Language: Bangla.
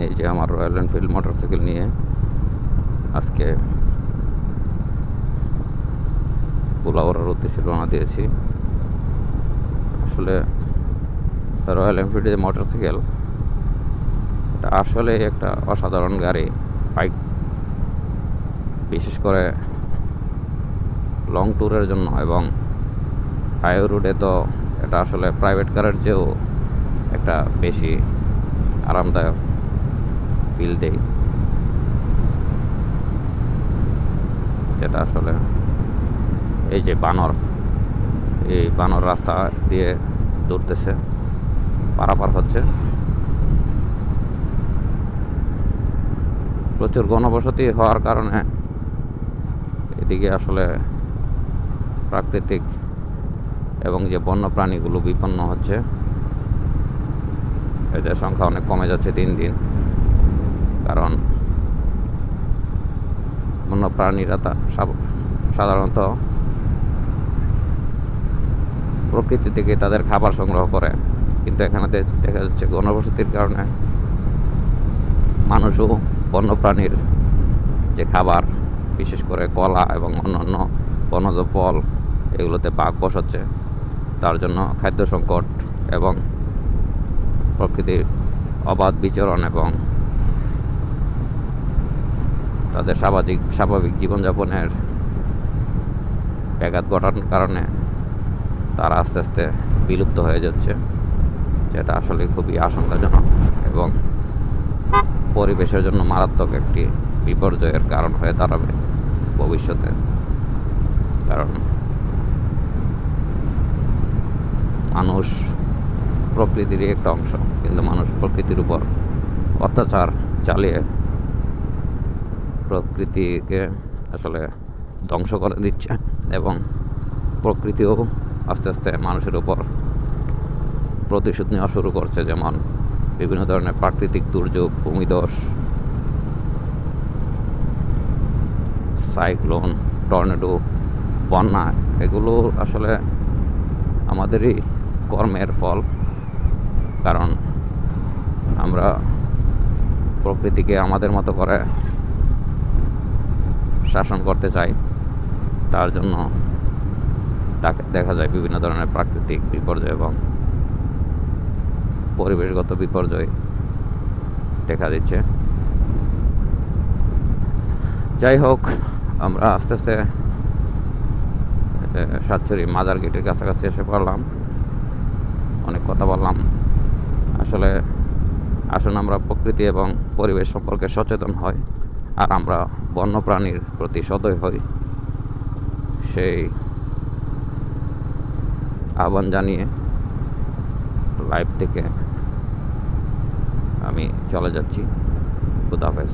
এই যে আমার রয়্যাল এনফিল্ড মোটরসাইকেল নিয়ে আজকে পোলাওয়ার উদ্দেশ্যে রওনা দিয়েছি। আসলে রয়্যাল এনফিল্ড যে মোটরসাইকেল এটা আসলে একটা অসাধারণ গাড়ি বাইক বিশেষ করে লং ট্যুরের জন্য এবং হাইওয়ে রোডে তো এটা আসলে প্রাইভেট কারের চেয়েও একটা বেশি আরামদায়ক। ফিল দেয় যেটা আসলে এই যে বানর, এই বানর রাস্তা দিয়ে দৌড়তেছে, পারাপার হচ্ছে। প্রচুর ঘনবসতি হওয়ার কারণে এদিকে আসলে প্রাকৃতিক এবং যে বন্য প্রাণীগুলো বিপন্ন হচ্ছে, এদের সংখ্যা অনেক কমে যাচ্ছে দিন দিন। কারণ বন্য প্রাণীরা সাধারণত প্রকৃতি থেকে তাদের খাবার সংগ্রহ করে। কিন্তু এখানে দেখা যাচ্ছে ঘনবসতির কারণে মানুষও বন্যপ্রাণীর যে খাবার, বিশেষ করে কলা এবং অন্যান্য বনজ ফল এগুলোতে বাঘ বসাচ্ছে তার জন্য খাদ্য সংকট এবং প্রকৃতির অবাধ বিচরণ এবং তাদের স্বাভাবিক স্বাভাবিক জীবনযাপনের ব্যাঘাত ঘটানোর কারণে তারা আস্তে আস্তে বিলুপ্ত হয়ে যাচ্ছে, যেটা আসলে খুবই আশঙ্কাজনক এবং পরিবেশের জন্য মারাত্মক একটি বিপর্যয়ের কারণ হয়ে দাঁড়াবে ভবিষ্যতে। কারণ মানুষ প্রকৃতিরই একটা অংশ, কিন্তু মানুষ প্রকৃতির উপর অত্যাচার চালিয়ে প্রকৃতিকে আসলে ধ্বংস করে দিচ্ছে এবং প্রকৃতিও আস্তে আস্তে মানুষের উপর প্রতিশোধ নেওয়া শুরু করছে, যেমন বিভিন্ন ধরনের প্রাকৃতিক দুর্যোগ ভূমিধস সাইক্লোন, টর্নেডো, বন্যা, এগুলো আসলে আমাদেরই কর্মের ফল। কারণ আমরা প্রকৃতিকে আমাদের মতো করে শাসন করতে চাই তার জন্য দেখা যায় বিভিন্ন ধরনের প্রাকৃতিক বিপর্যয় এবং পরিবেশগত বিপর্যয় দেখা দিচ্ছে। যাই হোক, আমরা আস্তে আস্তে সাতচুরি মাজার গেটের কাছাকাছি এসে পড়লাম। অনেক কথা বললাম। আসলে আসুন আমরা প্রকৃতি এবং পরিবেশ সম্পর্কে সচেতন হই। আর আমরা বন্যপ্রাণীর প্রতি সদয় হই। সেই আহ্বান জানিয়ে লাইভ থেকে আমি চলে যাচ্ছি। খুদাহাফেজ